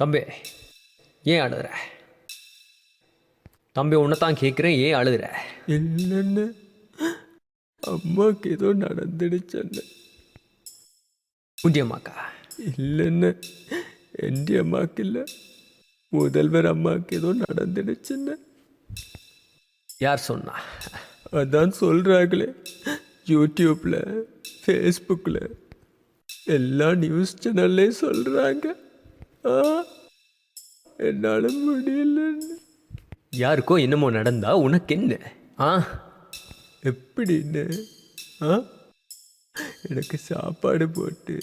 தம்பி ஏன் அழுகுற தம்பி உன்னை தான் கேட்குறேன் ஏன் அழுகுற இல்லைன்னு அம்மாவுக்கு ஏதோ நடந்துடுச்சன்னு பூஜ்யம்மாக்கா இல்லைன்னு എൻ്റെ അമ്മാക്കില്ല முதல்வர் அம்மாவுக்கு ஏதோ நடந்துடுச்சுன்னு யார் சொன்னா அதான் சொல்கிறாங்களே யூடியூப்பில் ஃபேஸ்புக்கில் எல்லா நியூஸ் சேனல்லையும் சொல்கிறாங்க ஆ என்னால் முடியலன்னு. யாருக்கோ என்னமோ நடந்தா உனக்கு என்ன ஆ? எப்படின்னு? ஆ? எனக்கு சாப்பாடு போட்டு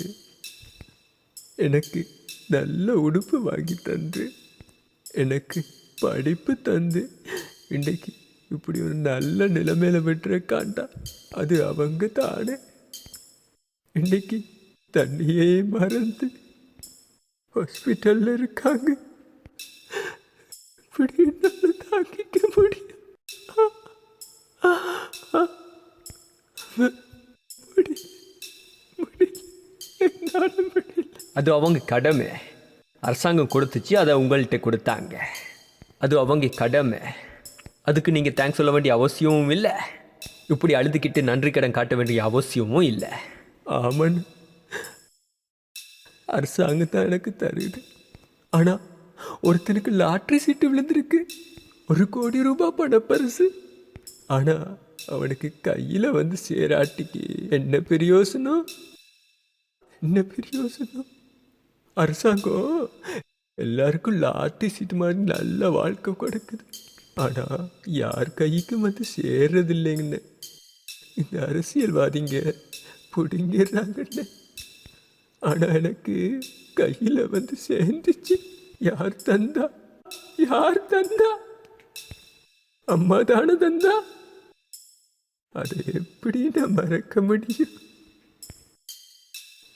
எனக்கு நல்ல உடுப்பு வாங்கி தந்து எனக்கு படிப்பு தந்து இன்னைக்கு இப்படி ஒரு நல்ல நிலைமையில விட்டுருக்காண்டா அது அவங்க தானே. இன்னைக்கு தண்ணியே மறந்து ஹாஸ்பிட்டல்ல இருக்காங்க. இப்படி என்னால தாங்கிக்க முடியும். அது அவங்க கடமை. அரசாங்கம் கொடுத்துச்சு அதை உங்கள்கிட்ட கொடுத்தாங்க. அது அவங்க கடமை. அதுக்கு நீங்கள் தேங்க்ஸ் சொல்ல வேண்டிய அவசியமும் இல்லை. இப்படி அழுதுகிட்டு நன்றி கடன் காட்ட வேண்டிய அவசியமும் இல்லை. ஆமன் அரசாங்கம் தான் எனக்கு தருது. ஆனால் ஒருத்தனுக்கு லாட்ரி சீட்டு விழுந்திருக்கு. ஒரு கோடி ரூபாய் பணப்பரிசு. ஆனால் அவனுக்கு கையில் வந்து சேராட்டிக்கு என்ன பெரியோசனம் என்ன பெரியோசனம் அரசாங்கம் எல்லாருக்கும் லாட்ரி சீட்டு மாதிரி நல்ல வாழ்க்கை கொடுக்குது. ஆனால் யார் கைக்கும் வந்து சேர்றது இந்த அரசியல்வாதிங்க பிடுங்கிடுறாங்கண்ணே ஆனா எனக்கு கையில வந்து சேர்ந்துச்சு. யார் தந்தா? யார் தந்தா? அம்மா தானே தந்தா? அதை எப்படி நான் மறக்க முடியும்?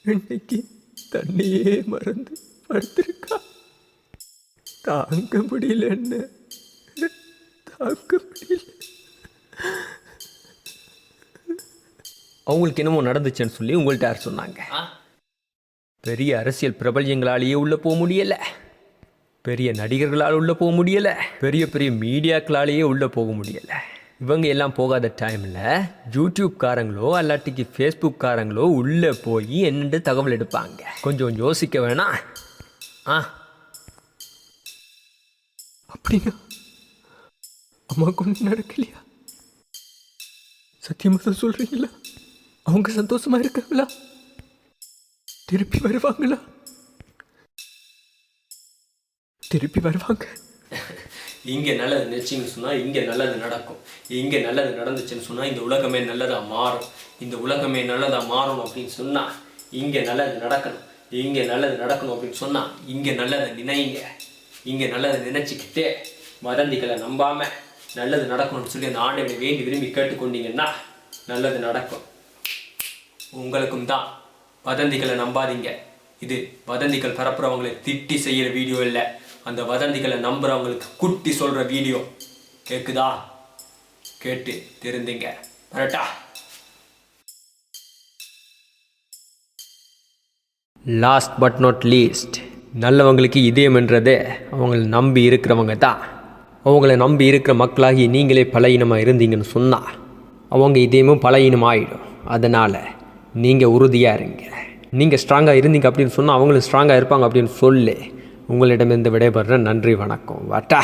இன்னைக்கு தண்ணியே மறந்து படுத்திருக்கா. தாங்க முடியல என்ன? தாங்க முடியல. அவங்களுக்கு என்னமோ நடந்துச்சுன்னு சொல்லி உங்கள்கிட்ட யார் சொன்னாங்க? பெரிய அரசியல் பிரபல்யங்களாலேயே உள்ளே போக முடியலை. பெரிய நடிகர்களால் உள்ளே போக முடியலை. பெரிய பெரிய மீடியாக்களாலேயே உள்ளே போக முடியலை. இவங்க எல்லாம் போகாத டைமில் யூடியூப்காரங்களோ அல்லாட்டிக்கு ஃபேஸ்புக்காரங்களோ உள்ளே போய் என்னென்று தகவல் எடுப்பாங்க. கொஞ்சம் யோசிக்க வேணாம் ஆ. அப்படியா? அம்மாவுக்கு ஒன்றும் நடக்கலையா சத்தியமாக சொல்கிறீங்களா அவங்க சந்தோஷமாக இருக்காங்களா? திருப்பி வருவாங்களா? திருப்பி வருவாங்க. இங்கே நல்லது நினச்சிங்கன்னு சொன்னால் இங்கே நல்லது நடக்கும். இங்கே நல்லது நடந்துச்சுன்னு சொன்னால் இந்த உலகமே நல்லதாக மாறும். இந்த உலகமே நல்லதாக மாறணும் அப்படின்னு சொன்னால் இங்கே நல்லது நடக்கணும். இங்கே நல்லது நடக்கணும் அப்படின்னு சொன்னால் இங்கே நல்லதை நினைங்க. இங்கே நல்லதை நினச்சிக்கிட்டே வதந்திகளை நம்பாமல் நல்லது நடக்கணும்னு சொல்லி அந்த ஆண்டை வேண்டி விரும்பி கேட்டுக்கொண்டீங்கன்னா நல்லது நடக்கும். உங்களுக்கும் தான். வதந்திகளை நம்பாதீங்க. இது வதந்திகள் பரப்புறவங்களை திட்டி செய்கிற வீடியோ இல்லை. அந்த வதந்திகளை நம்புறவங்களுக்கு குட்டி சொல்கிற வீடியோ. கேக்குதா? கேட்டு தெரிந்தீங்க. வரட்டா. லாஸ்ட் பட் நாட் லீஸ்ட் நல்லவங்களுக்கு இதயம்ன்றதே அவங்கள நம்பி இருக்கிறவங்க தான். அவங்கள நம்பி இருக்கிற மக்களாகி நீங்களே பலகீனமாக இருந்தீங்கன்னு சொன்னால் அவங்க இதயமும் பலகீனம் ஆகிடும் அதனால் நீங்கள் உறுதியாக இருங்க. நீங்கள் ஸ்ட்ராங்காக இருந்தீங்க அப்படின்னு சொன்னால் அவங்களும் ஸ்ட்ராங்காக இருப்பாங்க அப்படின்னு சொல்லி. உங்களிடமிருந்து விடைபெற நன்றி வணக்கம். வாட்டா